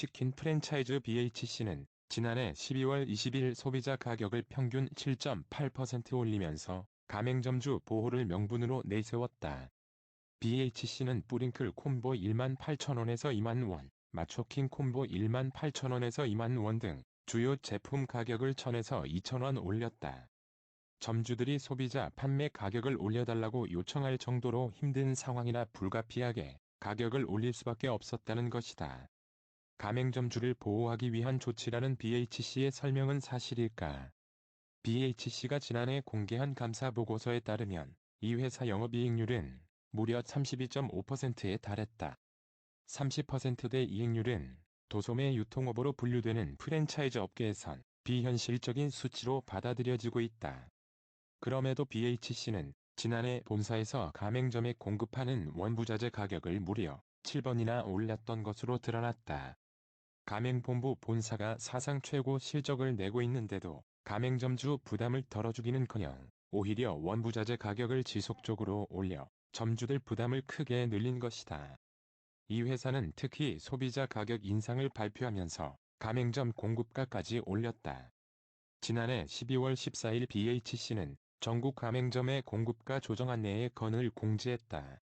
치킨 프랜차이즈 BHC는 지난해 12월 20일 소비자 가격을 평균 7.8% 올리면서 가맹점주 보호를 명분으로 내세웠다. BHC는 뿌링클 콤보 1만 8천원에서 2만 원, 마초킹 콤보 1만 8천원에서 2만 원 등 주요 제품 가격을 1000에서 2000원 올렸다. 점주들이 소비자 판매 가격을 올려달라고 요청할 정도로 힘든 상황이나 불가피하게 가격을 올릴 수밖에 없었다는 것이다. 가맹점주를 보호하기 위한 조치라는 BHC의 설명은 사실일까? BHC가 지난해 공개한 감사 보고서에 따르면 이 회사 영업이익률은 무려 32.5%에 달했다. 30%대 이익률은 도소매 유통업으로 분류되는 프랜차이즈 업계에선 비현실적인 수치로 받아들여지고 있다. 그럼에도 BHC는 지난해 본사에서 가맹점에 공급하는 원부자재 가격을 무려 7번이나 올렸던 것으로 드러났다. 가맹본부 본사가 사상 최고 실적을 내고 있는데도 가맹점주 부담을 덜어주기는커녕 오히려 원부자재 가격을 지속적으로 올려 점주들 부담을 크게 늘린 것이다. 이 회사는 특히 소비자 가격 인상을 발표하면서 가맹점 공급가까지 올렸다. 지난해 12월 14일 BHC는 전국 가맹점의 공급가 조정 안내의 건을 공지했다.